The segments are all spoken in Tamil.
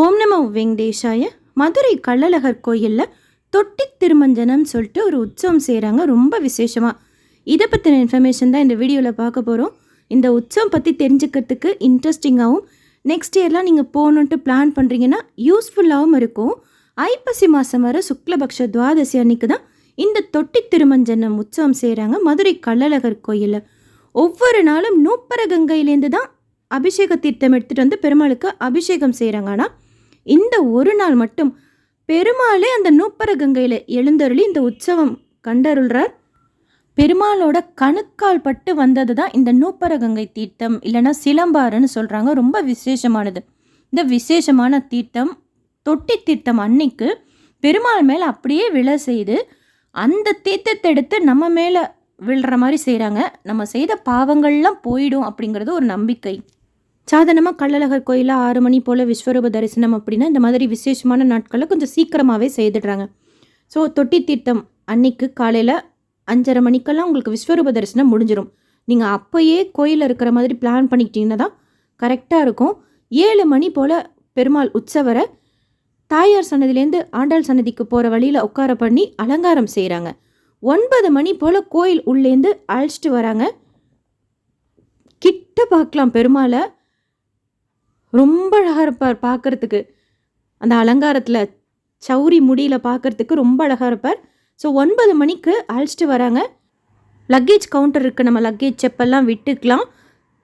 ஓம் நம வெங்கடேஷாய. மதுரை கள்ளழகர் கோயிலில் தொட்டி திருமஞ்சனம் சொல்லிட்டு ஒரு உற்சவம் செய்கிறாங்க ரொம்ப விசேஷமாக இதை பற்றின இன்ஃபர்மேஷன் தான் இந்த வீடியோவில் பார்க்க போகிறோம் இந்த உற்சவம் பற்றி தெரிஞ்சுக்கிறதுக்கு இன்ட்ரெஸ்டிங்காகவும் நெக்ஸ்ட் இயர்லாம் நீங்கள் போகணுன்ட்டு பிளான் பண்ணுறீங்கன்னா யூஸ்ஃபுல்லாகவும் இருக்கும். ஐப்பசி மாதம் வர சுக்லபக்ஷ துவாதசி அன்னைக்கு தான் இந்த தொட்டி திருமஞ்சனம் உற்சவம் செய்கிறாங்க மதுரை கள்ளழகர் கோயிலில். ஒவ்வொரு நாளும் நூப்பர கங்கையிலேருந்து தான் அபிஷேக தீர்த்தம் எடுத்துகிட்டு வந்து பெருமாளுக்கு அபிஷேகம் செய்கிறாங்க ஆனால் இந்த ஒரு நாள் மட்டும் பெருமாளே அந்த நூப்பர கங்கையில் எழுந்தருளி இந்த உற்சவம் கண்டருள்றார். பெருமாளோட கணுக்கால் பட்டு வந்தது தான் இந்த நூப்பர கங்கை தீர்த்தம் இல்லைன்னா சிலம்பாறுன்னு சொல்கிறாங்க ரொம்ப விசேஷமானது. இந்த விசேஷமான தீர்த்தம் தொட்டி தீர்த்தம் அன்னைக்கு பெருமாள் மேலே அப்படியே விழ செய்து அந்த தீர்த்தத்தை எடுத்து நம்ம மேலே விழுற மாதிரி செய்கிறாங்க நம்ம செய்த பாவங்கள்லாம் போயிடும் அப்படிங்கிறது ஒரு நம்பிக்கை. சாதனமாக கள்ளழகர் கோயிலில் ஆறு மணி போல் விஸ்வரூப தரிசனம் அப்படின்னா இந்த மாதிரி விசேஷமான நாட்களில் கொஞ்சம் சீக்கிரமாகவே செய்துடுறாங்க. ஸோ தொட்டி தீர்த்தம் அன்னைக்கு காலையில் அஞ்சரை மணிக்கெல்லாம் உங்களுக்கு விஸ்வரூப தரிசனம் முடிஞ்சிடும் நீங்கள் அப்போயே கோயிலில் இருக்கிற மாதிரி பிளான் பண்ணிக்கிட்டீங்கன்னா தான் கரெக்டாக இருக்கும். ஏழு மணி போல் பெருமாள் உற்சவரை தாயார் சன்னதிலேருந்து ஆண்டாள் சன்னதிக்கு போகிற வழியில் உட்கார பண்ணி அலங்காரம் செய்கிறாங்க ஒன்பது மணி போல் கோயில் உள்ளேருந்து அழைச்சிட்டு வராங்க. கிட்ட பார்க்கலாம் பெருமாளை. ரொம்ப அழகாக இருப்பார் பார்க்குறதுக்கு. அந்த அலங்காரத்தில் சௌரி முடியில் பார்க்குறதுக்கு ரொம்ப அழகாக இருப்பார். ஸோ ஒன்பது மணிக்கு அழைச்சிட்டு வராங்க. லக்கேஜ் கவுண்டர் இருக்குது நம்ம லக்கேஜ் செப்பெல்லாம் விட்டுக்கலாம்.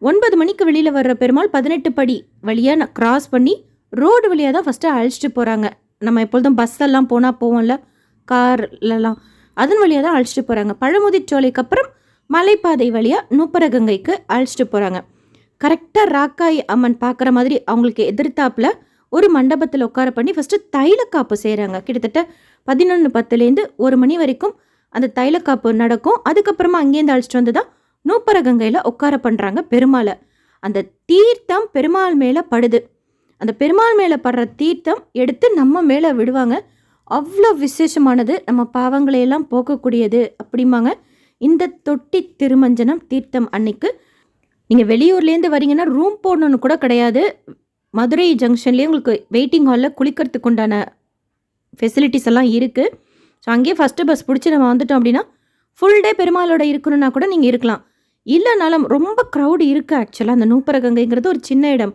ஒன்பது மணிக்கு வெளியில் வர்ற பெருமாள் பதினெட்டு படி வழியாக நான் க்ராஸ் பண்ணி ரோடு வழியாக தான் ஃபஸ்ட்டு அழைச்சிட்டு போகிறாங்க நம்ம எப்பொழுதும் பஸ்ஸெல்லாம் போனால் போவோம்ல கார்லலாம் அதன் வழியாக தான் அழைச்சிட்டு போகிறாங்க பழமுதிர்ச்சோலைக்கு அப்புறம் மலைப்பாதை வழியாக நூப்பரகங்கைக்கு அழைச்சிட்டு போகிறாங்க கரெக்டாக ராக்காய் அம்மன் பார்க்குற மாதிரி அவங்களுக்கு எதிர்த்தாப்பில் ஒரு மண்டபத்தில் உட்கார பண்ணி ஃபஸ்ட்டு தைலக்காப்பு செய்கிறாங்க கிட்டத்தட்ட பதினொன்று பத்துலேருந்து ஒரு மணி வரைக்கும் அந்த தைலக்காப்பு நடக்கும். அதுக்கப்புறமா அங்கேருந்து அழைச்சிட்டு வந்து தான் நூப்பரகங்கையில் உட்கார பண்ணுறாங்க பெருமாளை. அந்த தீர்த்தம் பெருமாள் மேலே படுது. அந்த பெருமாள் மேலே படுற தீர்த்தம் எடுத்து நம்ம மேலே விடுவாங்க. அவ்வளோ விசேஷமானது. நம்ம பாவங்களையெல்லாம் போக்கக்கூடியது அப்படிம்பாங்க. இந்த தொட்டி திருமஞ்சனம் தீர்த்தம் அன்னைக்கு நீங்கள் வெளியூர்லேருந்து வரீங்கன்னா ரூம் போடணுன்னு கூட கிடையாது. மதுரை ஜங்ஷன்லேயே உங்களுக்கு வெயிட்டிங் ஹாலில் குளிக்கிறதுக்கு உண்டான ஃபெசிலிட்டிஸ் எல்லாம் இருக்குது ஸோ அங்கேயே ஃபஸ்ட்டு பஸ் பிடிச்சி நம்ம வந்துட்டோம் அப்படின்னா ஃபுல் டே பெருமாளோட இருக்கணும்னா கூட நீங்கள் இருக்கலாம். இல்லைனாலும் ரொம்ப க்ரௌடு இருக்குது ஆக்சுவலாக அந்த நூப்பரகங்கைங்கிறது ஒரு சின்ன இடம்.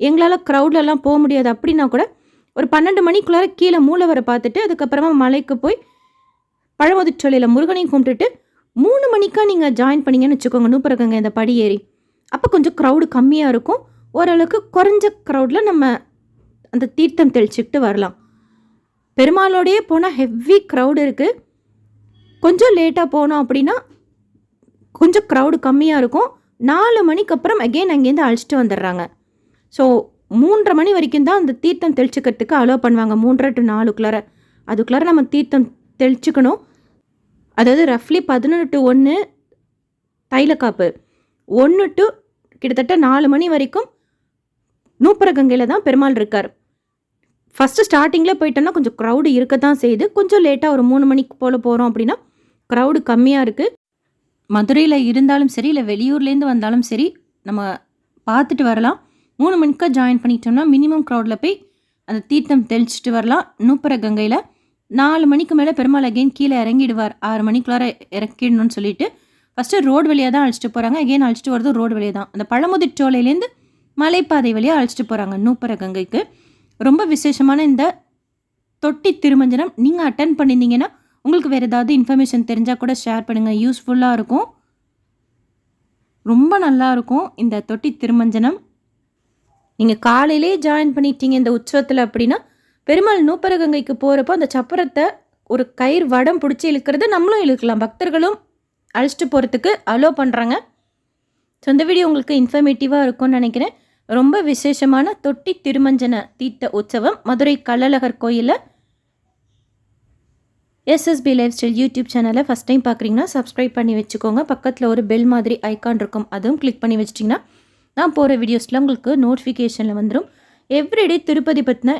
எங்களால் க்ரௌட்லலாம் போக முடியாது அப்படின்னா கூட ஒரு பன்னெண்டு மணிக்குள்ளார கீழே மூலவரை பார்த்துட்டு அதுக்கப்புறமா மலைக்கு போய் பழமுதிர்ச்சோலையில் முருகனையும் கும்பிட்டுட்டு மூணு மணிக்கா நீங்கள் ஜாயின் பண்ணீங்கன்னு வச்சுக்கோங்க நூப்பரகங்கை இந்த படி ஏறி அப்போ கொஞ்சம் க்ரௌடு கம்மியாக இருக்கும். ஓரளவுக்கு குறைஞ்ச க்ரௌடில் நம்ம அந்த தீர்த்தம் தெளிச்சுக்கிட்டு வரலாம். பெருமாளோடையே போனால் ஹெவி க்ரௌடு இருக்குது கொஞ்சம் லேட்டாக போனோம் அப்படின்னா கொஞ்சம் க்ரௌடு கம்மியாக இருக்கும். நாலு மணிக்கு அப்புறம் அகெயின் அங்கேருந்து அழைச்சிட்டு வந்துடுறாங்க. ஸோ மூன்றரை மணி வரைக்கும் தான் அந்த தீர்த்தம் தெளிச்சுக்கிறதுக்கு அலோவ் பண்ணுவாங்க. மூன்றரை டு நாலுக்குள்ளார. அதுக்குள்ளார நம்ம தீர்த்தம் தெளிச்சுக்கணும். அதாவது ரஃப்லி பதினொன்று டு ஒன்று தைலக்காப்பு. ஒன்று டு கிட்டத்தட்ட நாலு மணி வரைக்கும் நூப்பரகங்கையில் தான் பெருமாள் இருக்கார். ஃபஸ்ட்டு ஸ்டார்டிங்கில் போயிட்டோன்னா கொஞ்சம் க்ரௌடு இருக்க தான் செய்யுது. கொஞ்சம் லேட்டாக ஒரு மூணு மணிக்கு போல் போகிறோம் அப்படின்னா க்ரௌடு கம்மியாக இருக்குது மதுரையில் இருந்தாலும் சரி இல்லை வெளியூர்லேருந்து வந்தாலும் சரி நம்ம பார்த்துட்டு வரலாம். மூணு மணிக்கா ஜாயின் பண்ணிட்டோம்னா மினிமம் க்ரௌடில் போய் அந்த தீர்த்தம் தெளிச்சிட்டு வரலாம். நூப்பர கங்கையில் நாலு மணிக்கு மேலே பெருமாள் அகைன் கீழே இறங்கிடுவார். ஆறு மணிக்குள்ளார இறக்கிடணும்னு சொல்லிட்டு ஃபஸ்ட்டு ரோடு வழியாக தான் அழைச்சிட்டு போகிறாங்க அகைன் அழைச்சிட்டு வரது ரோடு வழியாக தான். அந்த பழமுதிர் சோலையிலேருந்து மலைப்பாதை வழியாக அழைச்சிட்டு போகிறாங்க நூப்பர கங்கைக்கு. ரொம்ப விசேஷமான இந்த தொட்டி திருமஞ்சனம். நீங்கள் அட்டன் பண்ணியிருந்தீங்கன்னா உங்களுக்கு வேறு ஏதாவது இன்ஃபர்மேஷன் தெரிஞ்சால் கூட ஷேர் பண்ணுங்கள் யூஸ்ஃபுல்லாக இருக்கும். ரொம்ப நல்லா இருக்கும் இந்த தொட்டி திருமஞ்சனம். நீங்கள் காலையிலே ஜாயின் பண்ணிட்டீங்க இந்த உற்சவத்தில் அப்படின்னா பெருமாள் நூப்பரகங்கைக்கு போகிறப்போ அந்த சப்பரத்தை ஒரு கயிறு வடம் பிடிச்சி இழுக்கிறது நம்மளும் இழுக்கலாம். பக்தர்களும் அழைச்சிட்டு போகிறதுக்கு அலோ பண்ணுறாங்க ஸோ இந்த வீடியோ உங்களுக்கு இன்ஃபர்மேட்டிவாக இருக்கும்னு நினைக்கிறேன். ரொம்ப விசேஷமான தொட்டி திருமஞ்சன தீர்த்த உற்சவம் மதுரை கள்ளழகர் கோயிலில். எஸ்எஸ்பி லைஃப் ஸ்டைல் யூடியூப் சேனலை ஃபஸ்ட் டைம் பார்க்குறீங்கன்னா சப்ஸ்கிரைப் பண்ணி வச்சுக்கோங்க. பக்கத்தில் ஒரு பெல் மாதிரி ஐக்கான் இருக்கும் அதுவும் கிளிக் பண்ணி வச்சிட்டிங்கன்னா நான் போகிற வீடியோஸில் உங்களுக்கு நோட்டிஃபிகேஷனில் வந்துடும் எவ்ரிடே திருப்பதி பற்றின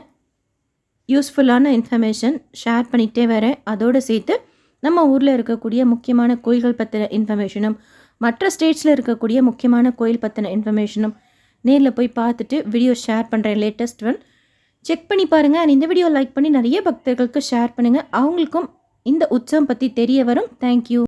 யூஸ்ஃபுல்லான இன்ஃபர்மேஷன் ஷேர் பண்ணிகிட்டே வரேன். அதோடு சேர்த்து நம்ம ஊரில் இருக்கக்கூடிய முக்கியமான கோயில்கள் பற்றின இன்ஃபர்மேஷனும் மற்ற ஸ்டேட்ஸில் இருக்கக்கூடிய முக்கியமான கோயில் பற்றின இன்ஃபர்மேஷனும் நேரில் போய் பார்த்துட்டு வீடியோ ஷேர் பண்ணுறேன் லேட்டஸ்ட் ஒன் செக் பண்ணி பாருங்கள் அண்ட் இந்த வீடியோ லைக் பண்ணி நிறைய பக்தர்களுக்கு ஷேர் பண்ணுங்கள் அவங்களுக்கும் இந்த உற்சவம் பற்றி தெரிய வரும். தேங்க்யூ